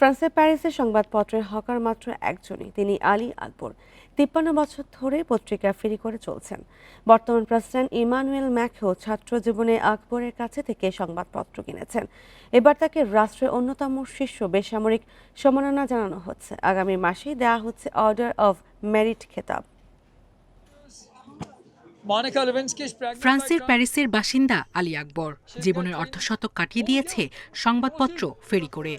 ফ্রান্সের প্যারিসের সংবাদপত্রের হকার মাত্র একজনই তিনি আলী আকবর। তিপ্পান্ন বছর ধরে পত্রিকা ফেরি করে চলছেন। বর্তমান প্রেসিডেন্ট ইমানুয়েল ম্যাখো ছাত্র জীবনে আকবরের কাছে থেকে সংবাদপত্র কিনেছেন। এবার তাকে রাষ্ট্রের অন্যতম শীর্ষ বেসামরিক সম্মাননা জানানো হচ্ছে। আগামী মাসেই দেওয়া হচ্ছে অর্ডার অব মেরিট খেতাব। ফ্রান্সের প্যারিসের বাসিন্দা আলী আকবর। জীবনের অর্ধশতক কাটিয়ে দিয়েছে সংবাদপত্র ফেরি করে।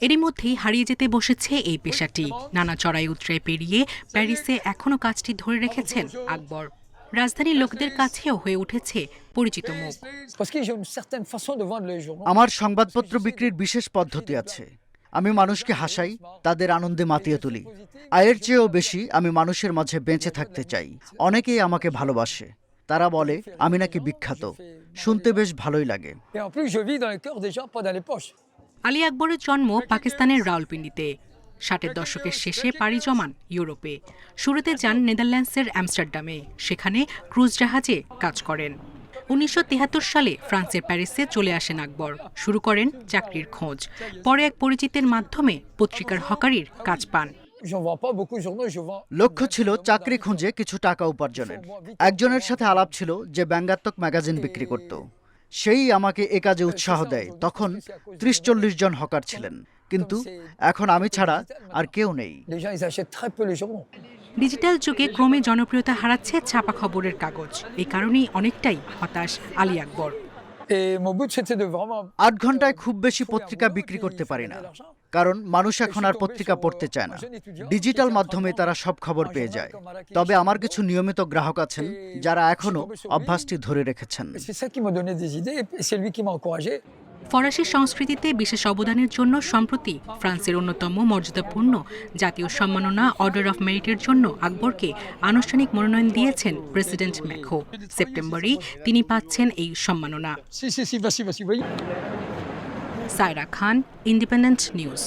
এরই মধ্যেই হারিয়ে যেতে বসেছে এই পেশাটি। নানা চড়াই উতরাই পেরিয়ে প্যারিসে এখনও কাজটি ধরে রেখেছেন আকবর। রাজধানীর লোকদের কাছেও হয়ে উঠেছে পরিচিত মুখ. আমার সংবাদপত্র বিক্রির বিশেষ পদ্ধতি আছে। আমি মানুষকে হাসাই তাদের আনন্দে মাতিয়ে তুলি। আয়ের চেয়েও বেশি আমি মানুষের মাঝে বেঁচে থাকতে চাই। অনেকেই আমাকে ভালোবাসে। তারা বলে আমি নাকি বিখ্যাত। শুনতে বেশ ভালোই লাগে. আলী আকবরের জন্ম পাকিস্তানের রাওলপিন্ডিতে ষাটের দশকের শেষে পাড়ি জমান ইউরোপে। শুরুতে যান নেদারল্যান্ডসের অ্যামস্টারডামে সেখানে ক্রুজ জাহাজে কাজ করেন। উনিশশো সালে ফ্রান্সের প্যারিসে চলে আসেন আকবর। শুরু করেন চাকরির খোঁজ। পরে এক পরিচিতের মাধ্যমে পত্রিকার হকারির কাজ পান। লক্ষ্য ছিল চাকরি খুঁজে কিছু টাকা উপার্জনের। একজনের সাথে আলাপ ছিল যে ব্যঙ্গাত্মক ম্যাগাজিন বিক্রি করত। সেই আমাকে এ কাজে উৎসাহ দেয়। তখন ত্রিশ চল্লিশ জন হকার ছিলেন। কিন্তু এখন আমি ছাড়া আর কেউ নেই. ডিজিটাল যুগে ক্রমে জনপ্রিয়তা হারাচ্ছে ছাপা খবরের কাগজ। এই কারণেই অনেকটাই হতাশ আলী আকবর। আট ঘন্টায় খুব বেশি পত্রিকা বিক্রি করতে পারি না। কারণ মানুষ এখন আর পত্রিকা পড়তে চায় না। ডিজিটাল মাধ্যমে তারা সব খবর পেয়ে যায়। তবে আমার কিছু নিয়মিত গ্রাহক আছেন যারা এখনও অভ্যাসটি ধরে রেখেছেন। ফরাসি সংস্কৃতিতে বিশেষ অবদানের জন্য সম্প্রতি ফ্রান্সের অন্যতম মর্যাদাপূর্ণ জাতীয় সম্মাননা অর্ডার অফ মেরিটের জন্য আকবরকে আনুষ্ঠানিক মনোনয়ন দিয়েছেন প্রেসিডেন্ট ম্যাখো। সেপ্টেম্বরেই তিনি পাচ্ছেন এই সম্মাননা। সায়রা খান ইন্ডিপেন্ডেন্ট নিউজ